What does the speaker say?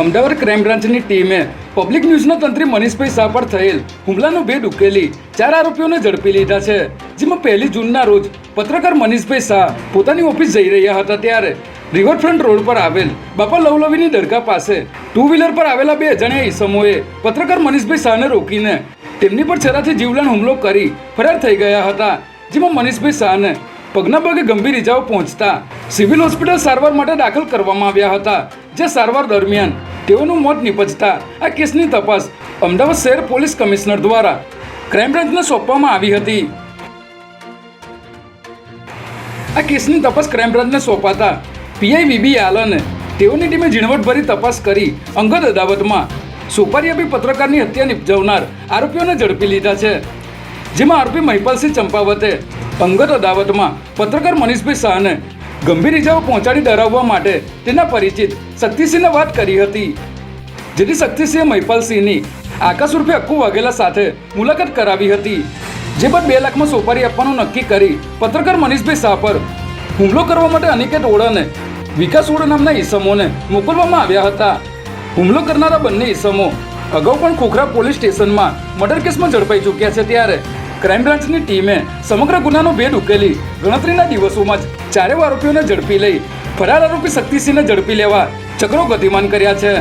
Ahmedabad crime બ્રાન્ચની ટીમે public ન્યૂઝના તંત્રી મનીષભાઈ શાહ પર થયેલ હુમલાનો ભેદ ઉકેલી ચાર આરોપીઓને ઝડપી લીધા છે, જેમાં પહેલી જૂનના રોજ પત્રકાર મનીષભાઈ શાહ પોતાની ઓફિસ જઈ રહ્યા હતા ત્યારે રિવરફ્રન્ટ રોડ પર આવેલ બાપા લવલવીની દરગાહ પાસે ટુ વ્હીલર પર આવેલા બે અજાણ્યા ઈસમોએ પત્રકાર મનીષભાઈ શાહને રોકીને તેમની પર છરાથી જીવલેણ હુમલો કરી ફરાર થઈ ગયા હતા, જેમાં મનીષભાઈ શાહને પગના પગે ગંભીર ઇજાઓ પહોંચતા સિવિલ હોસ્પિટલ સારવાર માટે દાખલ કરવામાં આવ્યા હતા, જે સારવાર દરમિયાન તેઓનું મોત નિપજતા આ કેસની તપાસ અમદાવાદ શહેર પોલીસ કમિશનર દ્વારા ક્રાઇમ બ્રાન્ચને સોંપવામાં આવી હતી. આ કેસની તપાસ ક્રાઇમ બ્રાન્ચને સોંપાતા પીઆઈ વીબી આલને તેઓની ટીમે ઝીણવટભરી તપાસ કરી અંગત અદાવતમાં સુપારી આપી પત્રકારની હત્યા નિપજાવનાર આરોપીઓને ઝડપી લીધા છે. જેમાં આરોપી મહિપાલસિંહ ચંપાવતે અંગત અદાવતમાં પત્રકાર મનીષભાઈ શાહને ગંભીર ઇજાઓ પહોંચાડી ડરાવવા માટે તેના પરિચિત શક્તિસિંહને વાત કરી હતી. જેથી શક્તિસિંહે મહિપાલસિંહની આકાશ રૂપે અક્કુ વાઘેલા સાથે મુલાકાત કરાવી હતી. જે બાદ બે લાખમાં સોપારી આપવાનું નક્કી કરી પત્રકાર મનીષભાઈ શાહ પર હુમલો કરવા માટે અનિકેત ઓળાને વિકાસ ઓળા નામના ઈસમોને મોકલવામાં આવ્યા હતા. હુમલો કરનારા બંને ઈસમો અગાઉ પણ ખોખરા પોલીસ સ્ટેશનમાં મર્ડર કેસમાં ઝડપાઈ ચૂક્યા છે ત્યારે ક્રાઇમ બ્રાન્ચની ટીમે સમગ્ર ગુનાનો ભેદ ઉકેલી. ગણતરીના દિવસોમાં જ ચારેય આરોપીઓને ઝડપી લઈ. ફરાર આરોપી શક્તિસિંહને ઝડપી લેવા ચક્રો ગતિમાન કર્યા છે.